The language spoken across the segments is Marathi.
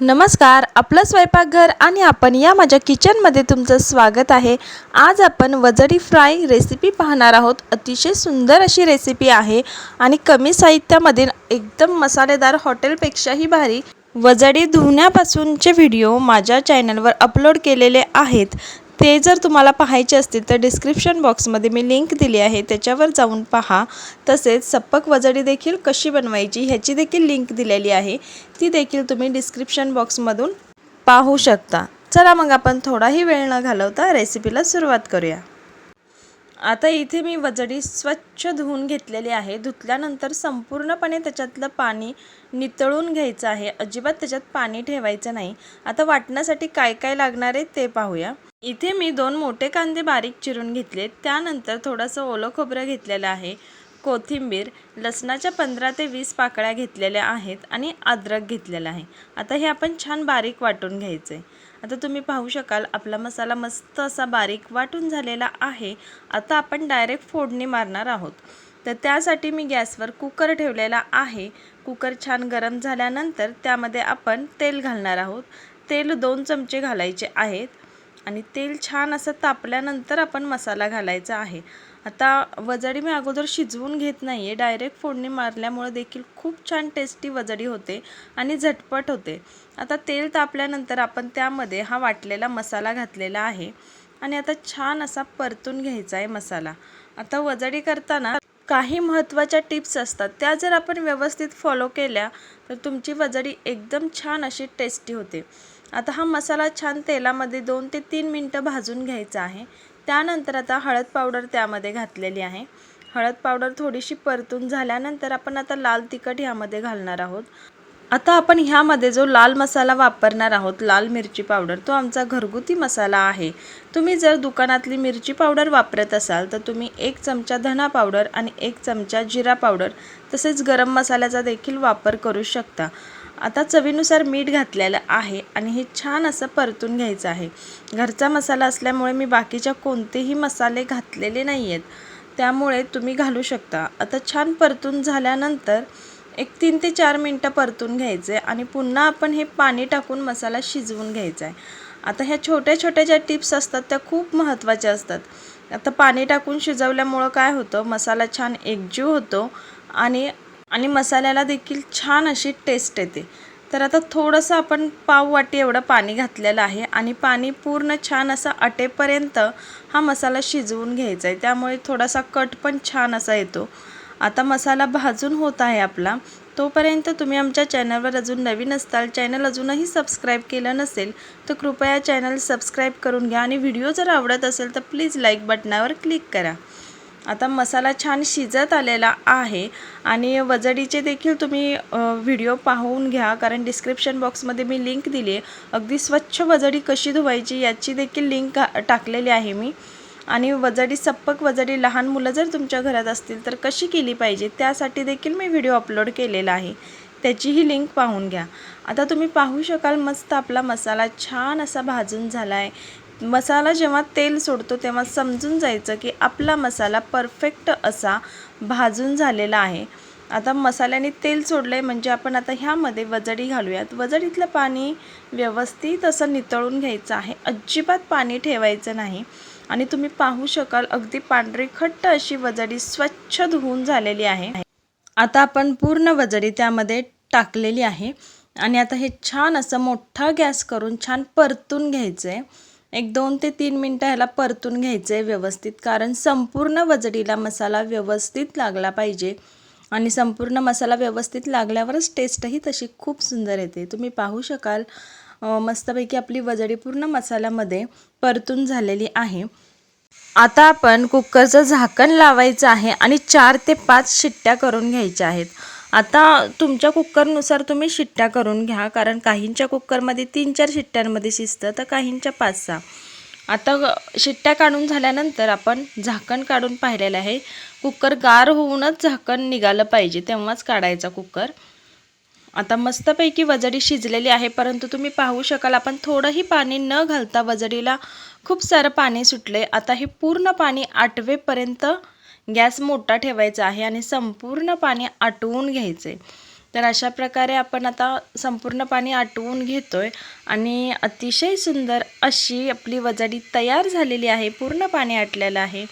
नमस्कार आपलं स्वयंपाकघर आणि आपण या माझ्या किचनमध्ये तुमचं स्वागत आहे. आज आपण वजडी फ्राय रेसिपी पाहणार आहोत. अतिशय सुंदर अशी रेसिपी आहे आणि कमी साहित्यामध्ये एकदम मसालेदार हॉटेलपेक्षाही भारी वजडी धुण्यापासूनचे व्हिडिओ माझ्या चॅनलवर अपलोड केलेले आहेत. ते जर तुम्हाला पाहायचे असतील तर डिस्क्रिप्शन बॉक्समध्ये मी लिंक दिली आहे. त्याच्यावर जाऊन पहा. तसेच सप्पक वजडी देखील कशी बनवायची ह्याची देखील लिंक दिलेली आहे. ती देखील तुम्ही डिस्क्रिप्शन बॉक्समधून पाहू शकता. चला मग आपण थोडाही वेळ न घालवता रेसिपीला सुरुवात करूया. आता इथे मी वजडी स्वच्छ धुवून घेतलेली आहे. धुतल्यानंतर संपूर्णपणे त्याच्यातलं पाणी नितळून घ्यायचं आहे. अजिबात त्याच्यात पाणी ठेवायचं नाही. आता वाटण्यासाठी काय काय लागणार आहे ते पाहूया. इथे मी दोन मोठे कांदे बारीक चिरून घेतले. त्यानंतर थोडंसं ओलं खोबरं घेतलेलं आहे. कोथिंबीर लसणाच्या पंधरा ते वीस पाकळ्या घेतलेल्या आहेत आणि अद्रक घेतलेलं आहे. आता हे आपण छान बारीक वाटून घ्यायचं. आहे आता तुम्ही पाहू शकाल आपला मसाला मस्त असा बारीक वाटून झालेला आहे. आता आपण डायरेक्ट फोडणी मारणार आहोत. तर त्यासाठी मी गॅसवर कुकर ठेवलेला आहे. कुकर छान गरम झाल्यानंतर त्यामध्ये आपण तेल घालणार आहोत. तेल दोन चमचे घालायचे आहेत. आणि तेल छान असं तापल्यानंतर आपण मसाला घालायचा आहे. आता वजडी मी अगोदर शिजवून घेत नाही आहे डायरेक्ट फोडणी मारल्यामुळे देखील खूप छान टेस्टी वजडी होते आणि झटपट होते. आता तेल तापल्यानंतर आपण त्यामध्ये हा वाटलेला मसाला घातलेला आहे आणि आता छान असा परतून घ्यायचा आहे मसाला. आता वजडी करताना काही महत्त्वाच्या टिप्स असतात. त्या जर आपण व्यवस्थित फॉलो केल्या तर तुमची वजडी एकदम छान अशी टेस्टी होते. आता हा मसाला छान तेलामध्ये दोन ते तीन मिनटं भाजून घ्यायचा आहे. त्यानंतर आता हळद पावडर त्यामध्ये घातलेली आहे. हळद पावडर थोडीशी परतून झाल्यानंतर आपण आता लाल तिखट ह्यामध्ये घालणार आहोत. आता आपण ह्यामध्ये जो लाल मसाला वापरणार आहोत लाल मिरची पावडर तो आमचा घरगुती मसाला आहे. तुम्ही जर दुकानातली मिरची पावडर वापरत असाल तर तुम्ही एक चमचा धना पावडर आणि एक चमचा जिरा पावडर तसेच गरम मसाल्याचा देखील वापर करू शकता. आता चवीनुसार मीठ घातलेलं आहे आणि हे छान असं परतून घ्यायचं आहे. घरचा मसाला असल्यामुळे मी बाकीच्या कोणतेही मसाले घातलेले नाही आहेत त्यामुळे तुम्ही घालू शकता. आता छान परतून झाल्यानंतर एक तीन ते चार मिनटं परतून घ्यायचे आणि पुन्हा आपण हे पाणी टाकून मसाला शिजवून घ्यायचा आहे. आता ह्या छोट्या छोट्या ज्या टिप्स असतात त्या खूप महत्त्वाच्या असतात. आता पाणी टाकून शिजवल्यामुळं काय होतं? मसाला छान एकजीव होतो आणि आणि मसाल्याला देखील छान अशी टेस्ट येते. तर आता थोडंसं आपण पाव वाटी एवढं पाणी घातलेलं आहे आणि पाणी पूर्ण छान असा अटेपर्यंत हा मसाला शिजवून घ्यायचा आहे. त्यामुळे थोडासा कट पण छान असा येतो. आता मसाला भाजून होत आहे आपला. तोपर्यंत तुम्ही आमच्या चॅनलवर अजून नवीन असताल चॅनल अजूनही सबस्क्राईब केलं नसेल तर कृपया चॅनल सबस्क्राईब करून घ्या. आणि व्हिडिओ जर आवडत असेल तर प्लीज लाईक बटनावर क्लिक करा. आता मसाला छान शिजत आलेला आहे आणि वजडीचे देखील तुम्ही व्हिडिओ पाहून घ्या. कारण डिस्क्रिप्शन बॉक्समध्ये मी लिंक दिली आहे. अगदी स्वच्छ वजडी कशी धुवायची याची देखील लिंक टाकलेली आहे मी. आणि वजडी सप्पक वजडी लहान मुलं जर तुमच्या घरात असतील तर कशी केली पाहिजे त्यासाठी देखील मी व्हिडिओ अपलोड केलेला आहे. त्याचीही लिंक पाहून घ्या. आता तुम्ही पाहू शकाल मस्त आपला मसाला छान असा भाजून झाला आहे मसाला जेव्हा तेल सोडतो तेव्हा समजून जायचं की आपला मसाला परफेक्ट असा भाजून झालेला आहे. आता मसाल्याने तेल सोडलं आहे म्हणजे आपण आता ह्यामध्ये वजडी घालूयात. वजडीतलं पाणी व्यवस्थित असं नितळून घ्यायचं आहे. अजिबात पाणी ठेवायचं नाही. आणि तुम्ही पाहू शकाल अगदी पांढरी खट्ट अशी वजडी स्वच्छ धुवून झालेली आहे. आता आपण पूर्ण वजडी त्यामध्ये टाकलेली आहे. आणि आता हे छान असं मोठा गॅस करून छान परतून घ्यायचं आहे एक दोन ते तीन मिनटं ह्याला परतून घ्यायचं आहे व्यवस्थित कारण संपूर्ण वजडीला मसाला व्यवस्थित लागला पाहिजे. आणि संपूर्ण मसाला व्यवस्थित लागल्यावरच टेस्टही तशी खूप सुंदर येते. तुम्ही पाहू शकाल मस्तपैकी आपली वजडी पूर्ण मसाल्यामध्ये परतून झालेली आहे. आता आपण कुकरचं झाकण लावायचं आहे आणि चार ते पाच शिट्ट्या करून घ्यायच्या आहेत. आता तुमच्या कुकरनुसार तुम्ही शिट्ट्या करून घ्या कारण काहींच्या कुकरमध्ये तीन चार शिट्ट्यांमध्ये शिजतं तर काहींच्या पाच सहा. आता शिट्ट्या काढून झाल्यानंतर आपण झाकण काढून पाहिलेलं आहे. कुकर गार होऊनच झाकण निघालं पाहिजे तेव्हाच काढायचा कुकर. आता मस्तपैकी वजडी शिजलेली आहे परंतु तुम्ही पाहू शकाल आपण थोडंही पाणी न घालता वजडीला खूप सारं पाणी सुटले आता हे पूर्ण पाणी आटवेपर्यंत गॅस मोठा ठेवायचा आहे आणि संपूर्ण पाणी आटवून घ्यायचे. तर अशा प्रकारे आपण आता संपूर्ण पाणी आटवून घेतो आहे आणि अतिशय सुंदर अशी आपली वजाडी तयार झालेली आहे पूर्ण पाणी आटलेलं आहे.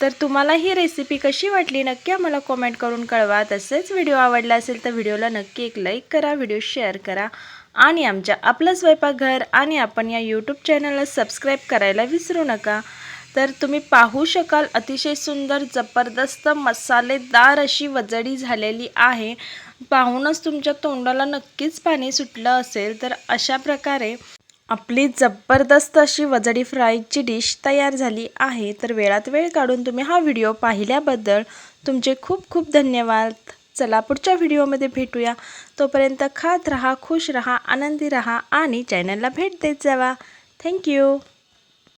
तर तुम्हाला ही रेसिपी कशी वाटली नक्की आम्हाला कॉमेंट करून कळवा. तसेच व्हिडिओ आवडला असेल तर व्हिडिओला नक्की एक लाईक करा व्हिडिओ शेअर करा आणि आमच्या आपलं स्वयंपाकघर आणि आपण या यूट्यूब चॅनलला सबस्क्राईब करायला विसरू नका. तर तुम्ही पाहू शकाल अतिशय सुंदर जबरदस्त मसालेदार अशी वजडी झालेली आहे. पाहूनच तुमच्या तोंडाला नक्कीच पाणी सुटलं असेल. तर अशा प्रकारे आपली जबरदस्त अशी वजडी फ्रायची डिश तयार झाली आहे. तर वेळात वेळ काढून तुम्ही हा व्हिडिओ पाहिल्याबद्दल तुमचे खूप खूप धन्यवाद. चला पुढच्या व्हिडिओमध्ये भेटूया. तोपर्यंत खात रहा खुश रहा आनंदी रहा आणि चॅनलला भेट देत जावा. थँक्यू